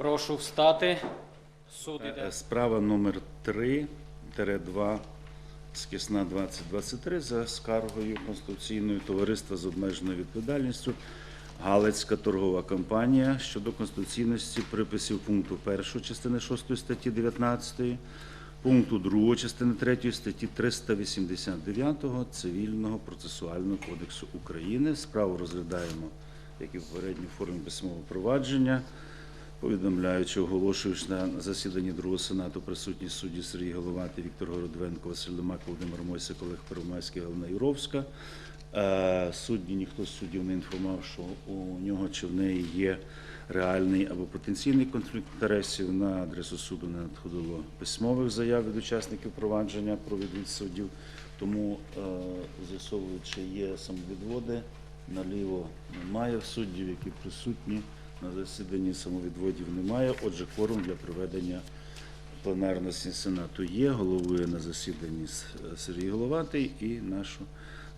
Прошу встати. Суд Е, іде. Справа номер 3-2 скісна 2023 за скаргою Конституційного товариства з обмеженою відповідальністю Галицька торгова компанія щодо конституційності приписів пункту 1 частини 6 статті 19, пункту 2 частини 3 статті 389 Цивільного процесуального кодексу України. Справу розглядаємо, як і в попередній формі письмового провадження. Повідомляючи, оголошуючи на засіданні Другого Сенату присутні судді Сергій Головатий, Віктор Городвенко, Василь Лемак, Володимир Мойсик, Олег Первомайський, Галина Юровська. Е, Судді, ніхто з суддів не інформував, що у нього чи в неї є реальний або потенційний конфлікт інтересів. На адресу суду не надходило письмових заяв від учасників провадження про відвід суддів. Тому, е, з'ясовуючи, є самовідводи, наліво немає суддів, які присутні. На засіданні самовідводів немає. Отже, кворум для проведення пленарного сенату є. Головує на засіданні Сергій Головатий і наше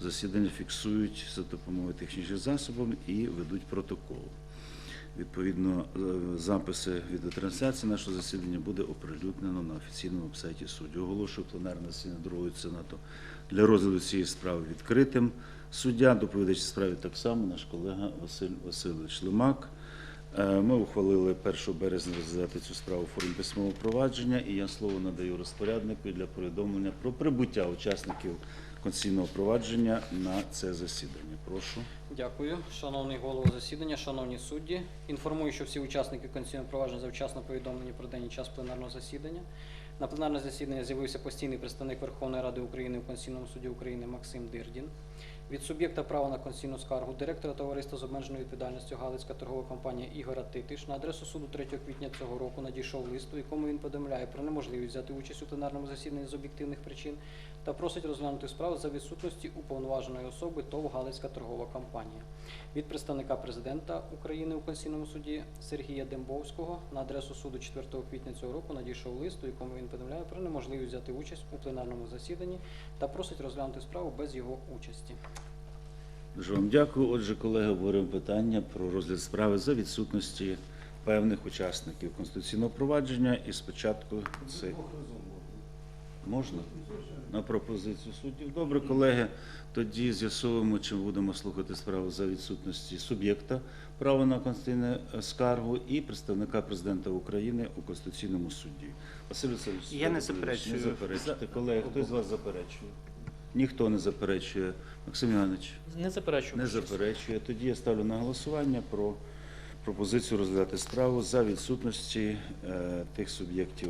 засідання фіксують за допомогою технічних засобів і ведуть протокол. Відповідно, е, записи відеотрансляції нашого засідання буде оприлюднено на офіційному сайті суду. Оголошую пленарне засідання другого сенату для розгляду цієї справи відкритим. Суддя, доповідач справі так само, наш колега Василь Васильович Лимак. Е, Ми ухвалили 1 березня розглядати цю справу в формі письмового провадження, і я слово надаю розпоряднику для повідомлення про прибуття учасників конституційного провадження на це засідання. Прошу. Дякую, шановний голово засідання, шановні судді. Інформую, що всі учасники конституційного провадження завчасно повідомлені про день і час пленарного засідання. На пленарне засідання з'явився постійний представник Верховної Ради України у Конституційному суді України Максим Дирдін. Від суб'єкта права на конституційну скаргу директора товариства з обмеженою відповідальністю Галицька торгова компанія Ігора Титиш на адресу суду 3 квітня цього року надійшов лист, у якому він повідомляє про неможливість взяти участь у пленарному засіданні з об'єктивних причин та просить розглянути справу за відсутності уповноваженої особи ТОВ Галицька торгова компанія. Від представника президента України у Конституційному суді Сергія Дембовського на адресу суду 4 квітня цього року надійшов лист, у якому він повідомляє про неможливість взяти участь у пленарному засіданні та просить розглянути справу без його участі. Дуже вам дякую. Отже, колеги, обговоримо питання про розгляд справи за відсутності певних учасників конституційного провадження. І спочатку це можна на пропозицію суддів. Добре, колеги. Тоді з'ясуємо, чи будемо слухати справу за відсутності суб'єкта права на конституційну скаргу і представника президента України у конституційному суді. Василь Васильович, Я не заперечую. Не заперечуєте. Колеги, хтось з вас заперечує? Ніхто не заперечує. Максим Іванович. Не заперечую. Не заперечує. Тоді я ставлю на голосування про пропозицію розглядати справу за відсутності е, тих суб'єктів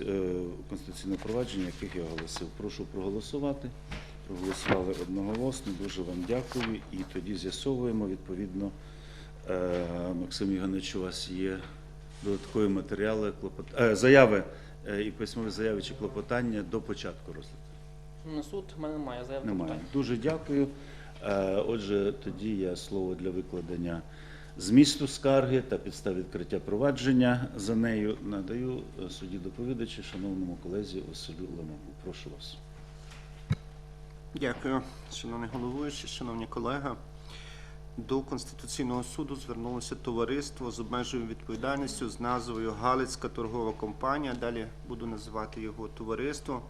е, конституційного провадження, яких я оголосив. Прошу проголосувати. Проголосували одноголосно. Дуже вам дякую. І тоді з'ясовуємо відповідно. е, Максим Євгенович, у вас є додаткові матеріали, клопот... е, заяви і письмові заяви чи клопотання до початку розгляду. На суд в мене немає заяви. Немає. Дуже дякую. Отже, тоді я слово для викладення змісту скарги та підстав відкриття провадження за нею надаю е, судді доповідачі, шановному колезі Василю Лемову. Прошу вас. Дякую, шановний головуючий, шановні колеги. До Конституційного суду звернулося товариство з обмеженою відповідальністю з назвою Галицька торгова компанія. Далі буду називати його товариство.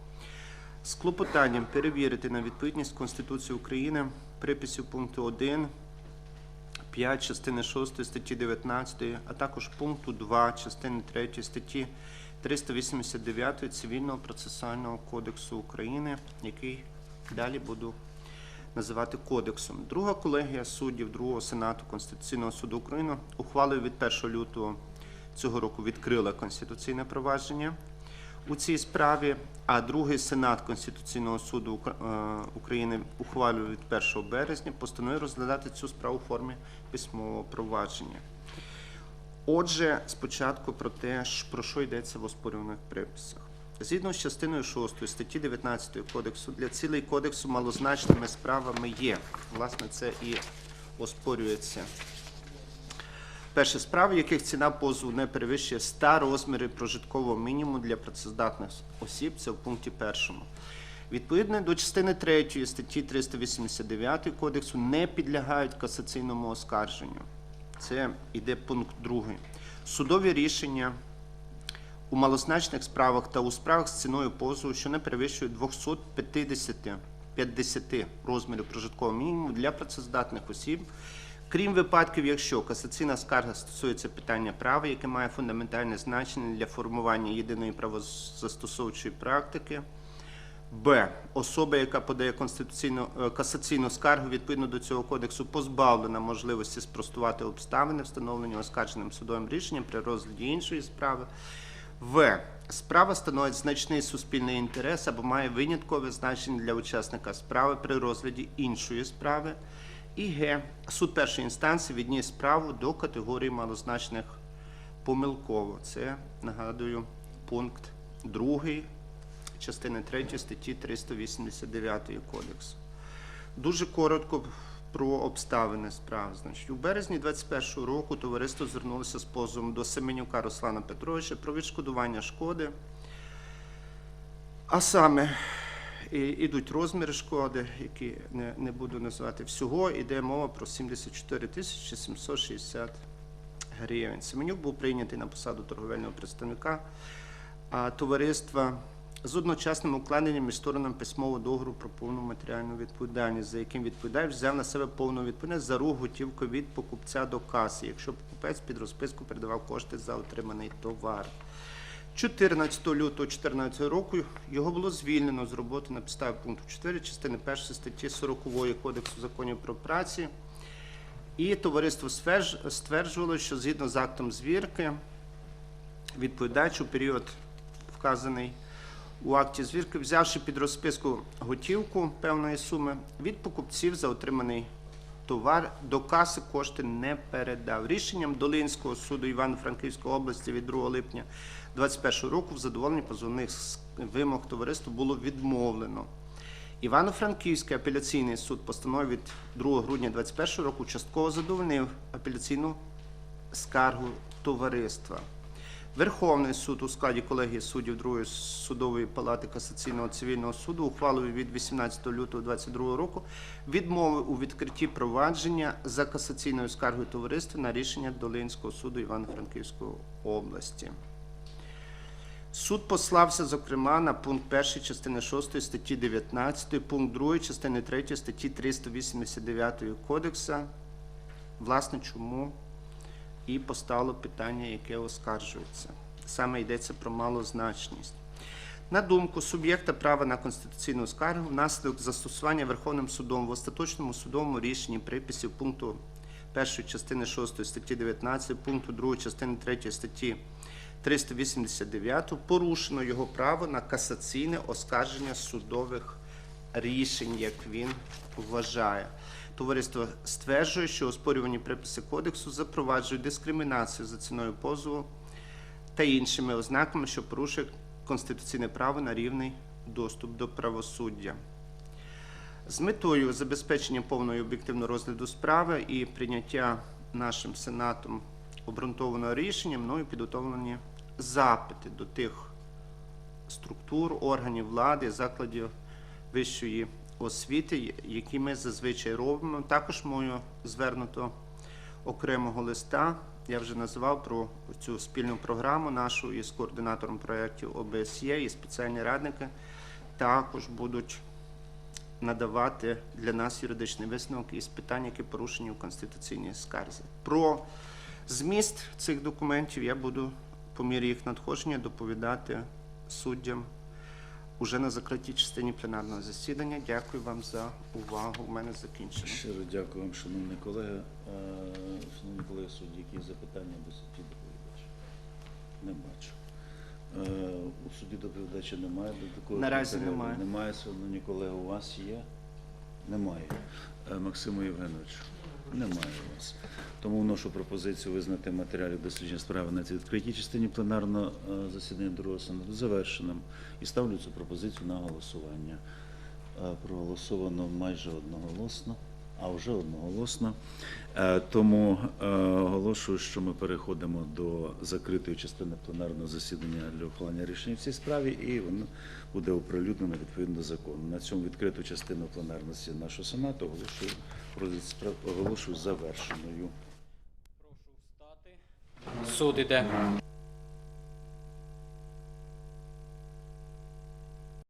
З клопотанням перевірити на відповідність Конституції України приписів пункту 1, 5 частини 6 статті 19, а також пункту 2 частини 3 статті 389 Цивільного процесуального кодексу України, який далі буду називати кодексом. Друга колегія суддів Другого Сенату Конституційного суду України ухвалою від 1 лютого цього року відкрила конституційне провадження у цій справі, а другий сенат Конституційного суду е, України ухвалює від 1 березня постановив розглядати цю справу у формі письмового провадження. Отже, спочатку про те, про що йдеться в оспорюваних приписах. Згідно з частиною 6 статті 19 Кодексу, для цілей кодексу малозначними справами є. Власне, це і оспорюється. Перше справи, яких ціна позову не перевищує 100 розмірів прожиткового мінімуму для працездатних осіб, це в пункті першому. Відповідно до частини 3 статті 389 Кодексу не підлягають касаційному оскарженню. Це іде пункт другий. Судові рішення у малозначних справах та у справах з ціною позову, що не перевищує 250 50 розмірів прожиткового мінімуму для працездатних осіб, крім випадків, якщо касаційна скарга стосується питання права, яке має фундаментальне значення для формування єдиної правозастосовчої практики. Б. Особа, яка подає конституційну е, касаційну скаргу відповідно до цього кодексу, позбавлена можливості спростувати обставини, встановлені оскарженим судовим рішенням при розгляді іншої справи. В. Справа становить значний суспільний інтерес або має виняткове значення для учасника справи при розгляді іншої справи. І Г. Суд першої інстанції відніс справу до категорії малозначних помилково. Це, нагадую, пункт 2 частини 3 статті 389 кодексу. Дуже коротко про обставини справи. Значить, у березні 2021 року товариство звернулося з позовом до Семенюка Руслана Петровича про відшкодування шкоди. А саме ідуть розміри шкоди, які не, не буду називати всього. Іде мова про 74 тисячі 760 гривень. Семенюк був прийнятий на посаду торговельного представника товариства з одночасним укладенням між сторонами письмового договору про повну матеріальну відповідальність, за яким відповідач взяв на себе повну відповідальність за рух готівкою від покупця до каси, якщо покупець під розписку передавав кошти за отриманий товар. 14 лютого 2014 року його було звільнено з роботи на підставі пункту 4 частини 1 статті 40 Кодексу законів про праці. І товариство стверджувало, що згідно з актом звірки, відповідач у період вказаний у акті звірки, взявши під розписку готівку певної суми від покупців за отриманий товар, до каси кошти не передав. Рішенням Долинського суду Івано-Франківської області від 2 липня 2021 року в задоволенні позовних вимог товариства було відмовлено. Івано-Франківський апеляційний суд постановив від 2 грудня 2021 року частково задовольнив апеляційну скаргу товариства. Верховний суд у складі колегії суддів Другої судової палати касаційного цивільного суду ухвалою від 18 лютого 2022 року відмовив у відкритті провадження за касаційною скаргою товариства на рішення Долинського суду Івано-Франківської області. Суд послався, зокрема, на пункт 1 частини 6 статті 19, пункт 2 частини 3 статті 389 Кодекса. Власне, чому і поставило питання, яке оскаржується. Саме йдеться про малозначність. На думку суб'єкта права на конституційну скаргу, внаслідок застосування Верховним судом в остаточному судовому рішенні приписів пункту 1 частини 6 статті 19, пункту 2 частини 3 статті 389 порушено його право на касаційне оскарження судових рішень, як він вважає. Товариство стверджує, що оспорювані приписи кодексу запроваджують дискримінацію за ціною позову та іншими ознаками, що порушує конституційне право на рівний доступ до правосуддя. З метою забезпечення повного об'єктивного розгляду справи і прийняття нашим сенатом обґрунтованого рішення, мною підготовлені запити до тих структур, органів влади, закладів вищої освіти, які ми зазвичай робимо. Також мою звернуто окремого листа. Я вже називав про цю спільну програму нашу із координатором проєктів ОБСЄ і спеціальні радники також будуть надавати для нас юридичний висновок із питань, які порушені в конституційній скарзі. Про зміст цих документів я буду по мірі їх надходження доповідати суддям уже на закритій частині пленарного засідання. Дякую вам за увагу. У мене закінчено. Щиро дякую вам, шановні колеги. Е, Шановні колеги судді, які запитання до судді доповідача? Не бачу. Е, У судді доповідача немає до такого Наразі матеріалу? немає. Немає, шановні колеги, у вас є? Немає. Е, Максиму Євгеновичу? Немає у вас. Тому вношу пропозицію визнати матеріалів дослідження справи на цій відкритій частині пленарного е, засідання другого сенату завершеним. І ставлю цю пропозицію на голосування. Е, Проголосовано майже одноголосно, а вже одноголосно. Е, Тому е, оголошую, що ми переходимо до закритої частини пленарного засідання для ухвалення рішень в цій справі, і воно буде оприлюднено відповідно до закону. На цьому відкриту частину пленарного засідання нашого сенату оголошую, оголошую завершеною. Прошу встати. суд іде.